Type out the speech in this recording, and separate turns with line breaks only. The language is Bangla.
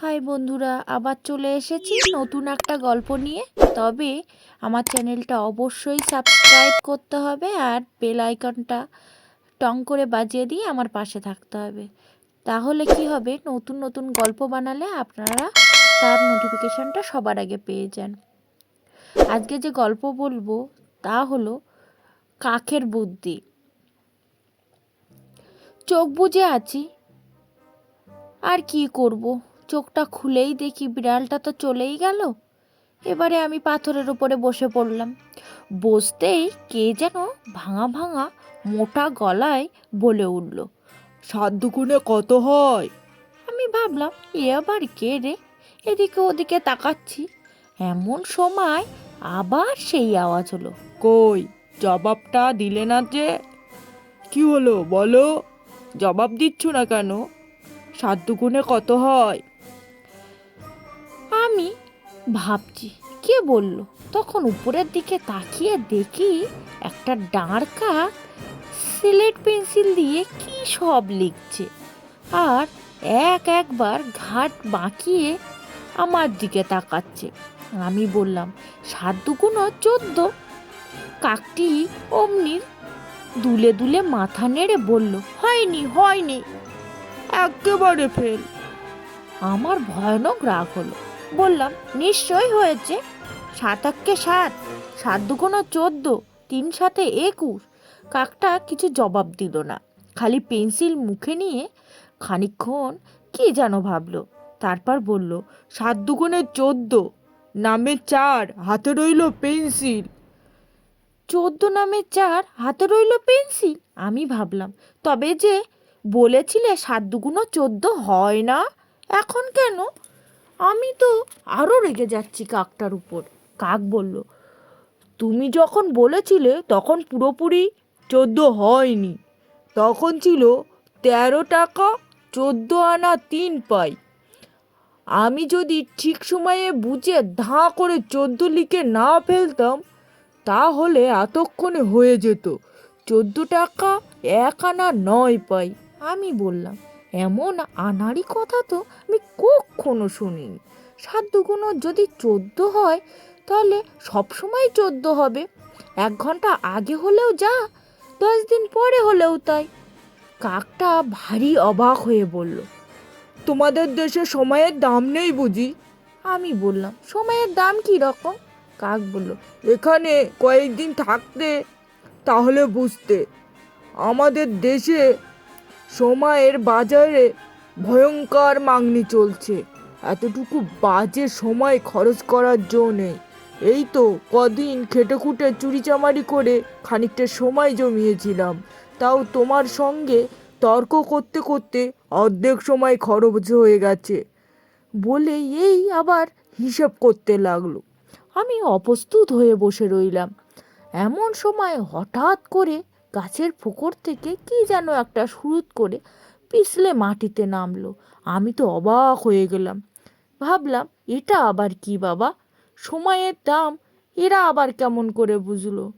হাই বন্ধুরা, আবার চলে এসেছি নতুন একটা গল্প নিয়ে। তবে আমার চ্যানেলটা অবশ্যই সাবস্ক্রাইব করতে হবে আর বেল আইকনটা টং করে বাজিয়ে দিয়ে আমার পাশে থাকতে হবে। তাহলে কি হবে? নতুন নতুন গল্প বানালে আপনারা তার নোটিফিকেশানটা সবার আগে পেয়ে যান। আজকে যে গল্প বলব তা হলো কাকের বুদ্ধি। চোখ বুজে আছি, আর কি করব? চোখটা খুলেই দেখি বিড়ালটা তো চলেই গেল। এবারে আমি পাথরের উপরে বসে পড়লাম। বসতেই কে যেন ভাঙা ভাঙা মোটা গলায় বলে উঠল
সাত দুগুণে কত হয়?
আমি ভাবলাম এ আবার কে রে? এদিকে ওদিকে তাকাচ্ছি। এমন সময় আবার সেই আওয়াজ হলো
কই জবাবটা দিলে না যে? কি হলো বলো? জবাব দিচ্ছ না কেন? সাত দুগুণে কত হয়?
ভাবছি, কে বলল? তখন উপরের দিকে তাকিয়ে দেখি একটা দাঁড় কাক সিলেট পেন্সিল দিয়ে কি সব লিখছে। আর এক একবার ঘাট বাঁকিয়ে আমার দিকে তাকাচ্ছে। আমি বললাম, সাত দুগুণ চোদ্দ? কাকটি অমনি দুলে দুলে মাথা নেড়ে বলল, হয়নি হয়নি।
একেবারে ফেল
আমার ভয়ানক রাগ হলো। বললাম, নিশ্চয়ই হয়েছে। সাত সাতাককে সাত সাত দুগুণো চোদ্দ, তিন সাথে একুশ। কাকটা কিছু জবাব দিল না। খালি পেন্সিল মুখে নিয়ে খানিকক্ষণ কি যেন ভাবলো। তারপর বলল,
সাত দুগুণে চোদ্দ, নামে চার, হাতে রইল পেন্সিল।
চোদ্দ নামে চার, হাতে রইল পেন্সিল? আমি ভাবলাম, তবে যে বলেছিলে সাত দুগুণো চোদ্দ হয় না, এখন কেন? আমি তো আরও রেগে যাচ্ছি কাকটার উপর। কাক বলল,
তুমি যখন বলেছিলে তখন পুরোপুরি চোদ্দ হয়নি। তখন ছিল তেরো টাকা চোদ্দ আনা তিন পাই। আমি যদি ঠিক সময়ে বুঝে ধাঁ করে চোদ্দ লিখে না ফেলতাম, তাহলে এতক্ষণে হয়ে যেত। চোদ্দ টাকা এক আনা নয় পাই।
আমি বললাম এমন আনাড়ি কথা তো আমি কখনো শুনিনি। সাত দুগুণো যদি চোদ্দ হয়, তাহলে সবসময় চোদ্দ হবে। এক ঘণ্টা আগে হলেও যা, দশ দিন পরে হলেও তাই। কাকটা ভারী অবাক হয়ে বলল,
তোমাদের দেশে সময়ের দাম নেই বুঝি?
আমি বললাম, সময়ের দাম কি রকম? কাক বলল,
এখানে কয়েকদিন থাকতে, তাহলে বুঝতে। আমাদের দেশে সময়ের বাজারে ভয়ঙ্কর মাগনি চলছে। এতটুকু বাজে সময় খরচ করার জো নেই। এই তো কদিন খেটে খুঁটে চুরিচামারি করে খানিকটা সময় জমিয়েছিলাম। তাও তোমার সঙ্গে তর্ক করতে করতে অর্ধেক সময় খরচ হয়ে গেছে। বলে এই আবার হিসেব করতে লাগল।
আমি অপ্রস্তুত হয়ে বসে রইলাম। এমন সময় হঠাৎ করে গাছের ফোকর থেকে কি যেন একটা সুরুত করে পিছলে মাটিতে নামলো। আমি তো অবাক হয়ে গেলাম। ভাবলাম, এটা আবার কি বাবা? সময়ের দাম, এরা আবার কেমন করে বুঝলো?